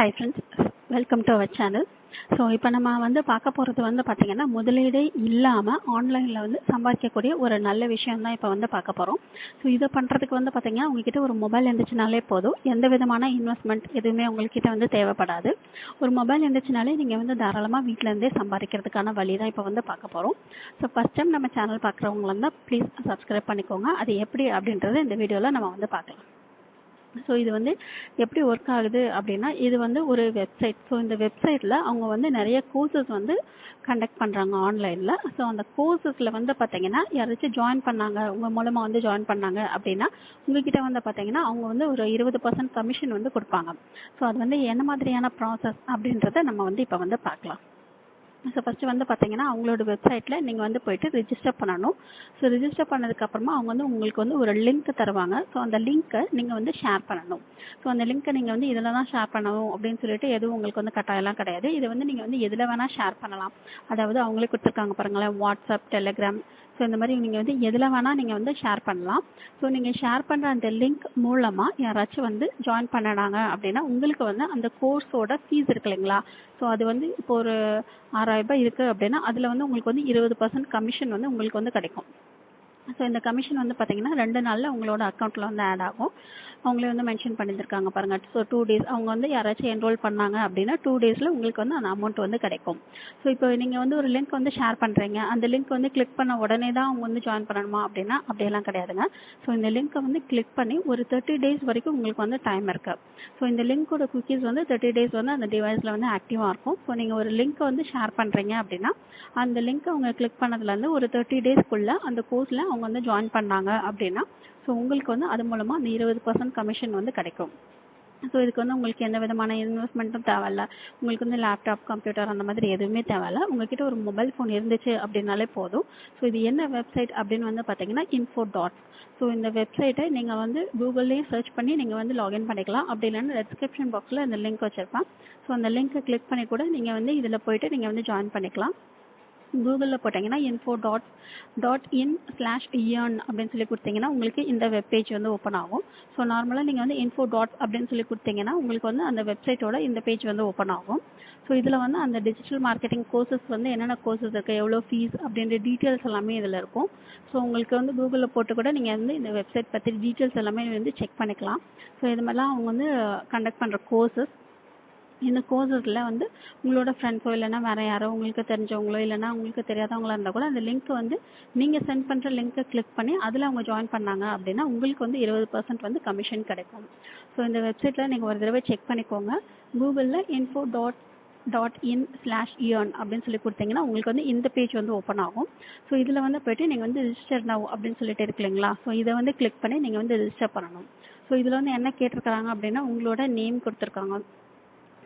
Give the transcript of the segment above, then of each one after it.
Hi friends welcome to our channel so இப்போ நம்ம வந்து பார்க்க போகிறது வந்து பார்த்திங்கன்னா முதலீடே இல்லாமல் ஆன்லைனில் வந்து சம்பாதிக்கக்கூடிய ஒரு நல்ல விஷயம் தான் இப்போ வந்து பார்க்க போகிறோம் ஸோ இதை பண்ணுறதுக்கு வந்து பார்த்திங்கன்னா உங்ககிட்ட ஒரு மொபைல் இருந்துச்சுனாலே போதும். எந்த விதமான இன்வெஸ்ட்மெண்ட் எதுவுமே உங்கள்கிட்ட வந்து தேவைப்படாது. ஒரு மொபைல் இருந்துச்சுனாலே நீங்கள் வந்து தாராளமாக வீட்டிலேருந்தே சம்பாதிக்கிறதுக்கான வழி தான் இப்போ வந்து பார்க்க போகிறோம் ஸோ ஃபஸ்ட் டைம் நம்ம சேனல் பார்க்குறவங்களா இருந்தால் ப்ளீஸ் சப்ஸ்கிரைப் பண்ணிக்கோங்க. அது எப்படி அப்படின்றத இந்த வீடியோவில் நம்ம வந்து பார்க்கலாம். ஸோ இது வந்து எப்படி ஒர்க் ஆகுது அப்படின்னா இது வந்து ஒரு வெப்சைட் ஸோ இந்த வெப்சைட்டில் அவங்க வந்து நிறைய கோர்சஸ் வந்து கண்டக்ட் பண்ணுறாங்க ஆன்லைனில் ஸோ அந்த கோர்சஸில் வந்து பார்த்தீங்கன்னா யாராச்சும் ஜாயின் பண்ணாங்க உங்கள் மூலமாக வந்து ஜாயின் பண்ணாங்க அப்படின்னா உங்ககிட்ட வந்து பார்த்தீங்கன்னா அவங்க வந்து ஒரு இருபது பர்சன்ட் கமிஷன் வந்து கொடுப்பாங்க. ஸோ அது வந்து என்ன மாதிரியான ப்ராசஸ் அப்படின்றத நம்ம வந்து இப்போ வந்து பார்க்கலாம். ஸோ ஃபஸ்ட்டு வந்து பார்த்தீங்கன்னா அவங்களோட வெப்சைட்டில் நீங்கள் வந்து போயிட்டு ரிஜிஸ்டர் பண்ணணும். ஸோ ரிஜிஸ்டர் பண்ணதுக்கப்புறமா அவங்க வந்து உங்களுக்கு வந்து ஒரு லிங்க் தருவாங்க. ஸோ அந்த லிங்க்கை நீங்கள் வந்து ஷேர் பண்ணணும். ஸோ அந்த லிங்க்கை நீங்கள் வந்து இதில் தான் ஷேர் பண்ணணும் அப்படின்னு சொல்லிட்டு எதுவும் உங்களுக்கு வந்து கட்டாயம்லாம் கிடையாது. இதை வந்து நீங்கள் வந்து எதில் வேணால் ஷேர் பண்ணலாம். அதாவது அவங்களே கொடுத்துருக்காங்க பாருங்களேன் வாட்ஸ்அப் டெலிகிராம் ஸோ இந்த மாதிரி நீங்கள் வந்து எதில் வேணால் நீங்கள் வந்து ஷேர் பண்ணலாம். ஸோ நீங்கள் ஷேர் பண்ணுற அந்த லிங்க் மூலமாக யாராச்சும் வந்து ஜாயின் பண்ணினாங்க அப்படின்னா உங்களுக்கு வந்து அந்த கோர்ஸோட ஃபீஸ் இருக்கு இல்லைங்களா? ஸோ அது வந்து இப்போ ஒரு ஆறாயிரம் ரூபாய் இருக்கு அப்படின்னா அதில் வந்து உங்களுக்கு வந்து இருபது பர்சன்ட் கமிஷன் வந்து உங்களுக்கு வந்து கிடைக்கும். ஸோ இந்த கமிஷன் வந்து பார்த்தீங்கன்னா ரெண்டு நாளில் உங்களோட அக்கௌண்ட்டில் வந்து ஆட் ஆகும். அவங்களே வந்து மென்ஷன் பண்ணியிருக்காங்க பாருங்க. ஸோ டூ டேஸ் அவங்க வந்து யாராச்சும் என்ரோல் பண்ணாங்க அப்படின்னா டூ டேஸில் உங்களுக்கு வந்து அந்த அமௌண்ட் வந்து கிடைக்கும். ஸோ இப்போ நீங்கள் வந்து ஒரு லிங்க் வந்து ஷேர் பண்ணுறீங்க அந்த லிங்க் வந்து கிளிக் பண்ண உடனே தான் அவங்க வந்து ஜாயின் பண்ணணுமா அப்படின்னா அப்படியெல்லாம் கிடையாதுங்க. ஸோ இந்த லிங்க்கை வந்து கிளிக் பண்ணி ஒரு தேர்ட்டி டேஸ் வரைக்கும் உங்களுக்கு வந்து டைம் இருக்கு. ஸோ இந்த லிங்க்கோட குக்கீஸ் வந்து தேர்ட்டி டேஸ் வந்து அந்த டிவைஸில் வந்து ஆக்டிவாக இருக்கும். ஸோ நீங்கள் ஒரு லிங்க்கை வந்து ஷேர் பண்ணுறீங்க அப்படின்னா அந்த லிங்க்கை அவங்க கிளிக் பண்ணதுலேருந்து ஒரு தேர்ட்டி டேஸ்க்குள்ளே அந்த கோர்ஸில் அவங்க வந்து ஜாயின் பண்ணாங்க அப்படின்னா ஸோ உங்களுக்கு வந்து அது மூலமாக அந்த இருபது பர்சன்ட் கமிஷன் வந்து கிடைக்கும். ஸோ இதுக்கு வந்து உங்களுக்கு எந்த விதமான இன்வெஸ்ட்மெண்ட்டும் தேவையில்ல. உங்களுக்கு வந்து லேப்டாப் கம்ப்யூட்டர் அந்த மாதிரி எதுவுமே தேவையில்ல. உங்ககிட்ட ஒரு மொபைல் ஃபோன் இருந்துச்சு அப்படின்னாலே போதும். ஸோ இது என்ன வெப்சைட் அப்படின்னு வந்து பார்த்தீங்கன்னா இன்ஃபோ டாட் ஸோ இந்த வெப்சைட்டை நீங்கள் வந்து கூகுள்லேயும் சர்ச் பண்ணி நீங்கள் வந்து லாகின் பண்ணிக்கலாம். அப்படி இல்லைன்னா டிஸ்கிரிப்ஷன் பாக்ஸில் இந்த லிங்க் வச்சுருப்பேன். ஸோ அந்த லிங்க்கை கிளிக் பண்ணி கூட நீங்கள் வந்து இதில் போயிட்டு நீங்கள் வந்து ஜாயின் பண்ணிக்கலாம். கூகுளில் போட்டிங்கன்னா info dot dot in slash earn அப்படின்னு சொல்லி கொடுத்தீங்கன்னா உங்களுக்கு இந்த வெப்பேஜ் வந்து ஓப்பன் ஆகும். ஸோ நார்மலாக நீங்கள் வந்து இன்ஃபோ டாட் அப்படின்னு சொல்லி கொடுத்தீங்கன்னா உங்களுக்கு வந்து அந்த வெப்சைட்டோட இந்த பேஜ் வந்து ஓப்பன் ஆகும். ஸோ இதில் வந்து அந்த டிஜிட்டல் மார்க்கெட்டிங் கோர்சஸ் வந்து என்னென்ன கோர்சஸ் இருக்குது எவ்வளோ ஃபீஸ் அப்படின்ற டீட்டெயில்ஸ் எல்லாமே இதில் இருக்கும். ஸோ உங்களுக்கு வந்து கூகுளில் போட்டு கூட நீங்கள் வந்து இந்த வெப்சைட் பற்றி டீட்டெயில்ஸ் எல்லாமே வந்து செக் பண்ணிக்கலாம். ஸோ இது மாதிரிலாம் அவங்க வந்து கண்டக்ட் பண்ணுற கோர்சஸ் இந்த கோர்சஸில் வந்து உங்களோட ஃப்ரெண்ட்ஸோ இல்லைனா வேறு யாரோ உங்களுக்கு தெரிஞ்சவங்களோ இல்லைனா உங்களுக்கு தெரியாதவங்களா இருந்தால் கூட அந்த லிங்க் வந்து நீங்கள் சென்ட் பண்ணுற லிங்க்கை கிளிக் பண்ணி அதில் அவங்க ஜாயின் பண்ணாங்க அப்படின்னா உங்களுக்கு வந்து இருபது பர்சன்ட் வந்து கமிஷன் கிடைக்கும். ஸோ இந்த வெப்சைட்டில் நீங்கள் ஒரு தடவை செக் பண்ணிக்கோங்க. கூகுளில் info dot dot in slash earn அப்படின்னு சொல்லி கொடுத்தீங்கன்னா உங்களுக்கு வந்து இந்த பேஜ் வந்து ஓப்பன் ஆகும். ஸோ இதில் வந்து போய்ட்டு நீங்கள் வந்து ரிஜிஸ்டர் நவ் அப்படின்னு சொல்லிட்டு இருக்கு இல்லைங்களா? ஸோ இதை வந்து கிளிக் பண்ணி நீங்கள் வந்து ரிஜிஸ்டர் பண்ணணும். ஸோ இதில் வந்து என்ன கேட்டிருக்காங்க அப்படின்னா உங்களோட நேம் கொடுத்துருக்காங்க.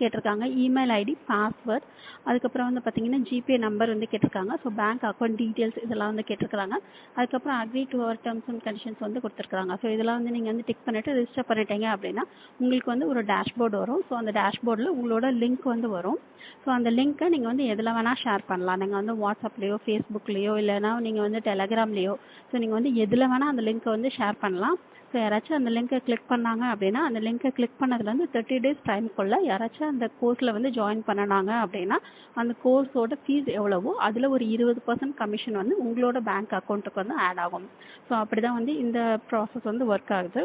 கேட்டிருக்காங்க. இமெயில் ஐடி பாஸ்வேர்ட் அதுக்கப்புறம் வந்து பார்த்தீங்கன்னா ஜிபே நம்பர் வந்து கேட்டிருக்காங்க. ஸோ பேங்க் அக்கௌண்ட் டீட்டெயில்ஸ் இதெல்லாம் வந்து கேட்டிருக்காங்க அதுக்கப்புறம் agree to our terms and conditions வந்து கொடுத்துருக்காங்க ஸோ இதெல்லாம் வந்து நீங்கள் வந்து டிக் பண்ணிவிட்டு ரிஜிஸ்டர் பண்ணிட்டீங்க அப்படின்னா உங்களுக்கு வந்து ஒரு டேஷ்போர்டு வரும். ஸோ அந்த டேஷ்போர்டில் உங்களோட லிங்க் வந்து வரும். ஸோ அந்த லிங்க்கை நீங்கள் வந்து எதில் வேணால் ஷேர் பண்ணலாம். நீங்கள் வந்து வாட்ஸ்அப்லேயோ ஃபேஸ்புக்லேயோ இல்லைனா நீங்கள் வந்து டெலகிராம்லேயோ ஸோ நீங்கள் வந்து எதில் வேணால் அந்த லிங்க்கை வந்து ஷேர் பண்ணலாம். ஸோ யாராச்சும் அந்த லிங்க்கை கிளிக் பண்ணாங்க அப்படின்னா அந்த லிங்க்கை கிளிக் பண்ணதுலேருந்து தேர்ட்டி டேஸ் டைமுக்குள்ளே யாராச்சும் அந்த கோர்ஸில் வந்து ஜாயின் பண்ணனாங்க அப்படின்னா அந்த கோர்ஸோட ஃபீஸ் எவ்வளவோ அதில் ஒரு இருபது பர்சன்ட் கமிஷன் வந்து உங்களோட பேங்க் அக்கௌண்ட்டுக்கு வந்து ஆட் ஆகும். ஸோ அப்படி தான் வந்து இந்த ப்ராசஸ் வந்து ஒர்க் ஆகுது.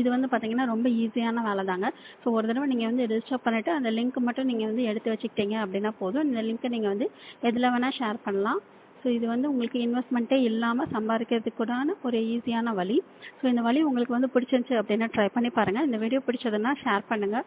இது வந்து பார்த்தீங்கன்னா ரொம்ப ஈஸியான வேலை தாங்க. ஸோ ஒரு தடவை நீங்கள் வந்து ரிஜிஸ்டர் பண்ணிவிட்டு அந்த லிங்க் மட்டும் நீங்கள் வந்து எடுத்து வச்சுக்கிட்டீங்க அப்படின்னா போதும். இந்த லிங்க்கை நீங்கள் வந்து எதில் வேணால் ஷேர் பண்ணலாம். ஸோ இது வந்து உங்களுக்கு இன்வெஸ்ட்மெண்ட்டே இல்லாமல் சம்பாதிக்கிறதுக்குடான ஒரு ஈஸியான வழி. ஸோ இந்த வழி உங்களுக்கு வந்து பிடிச்சிருந்துச்சு அப்படின்னா ட்ரை பண்ணி பாருங்கள் இந்த வீடியோ பிடிச்சதுன்னா ஷேர் பண்ணுங்கள்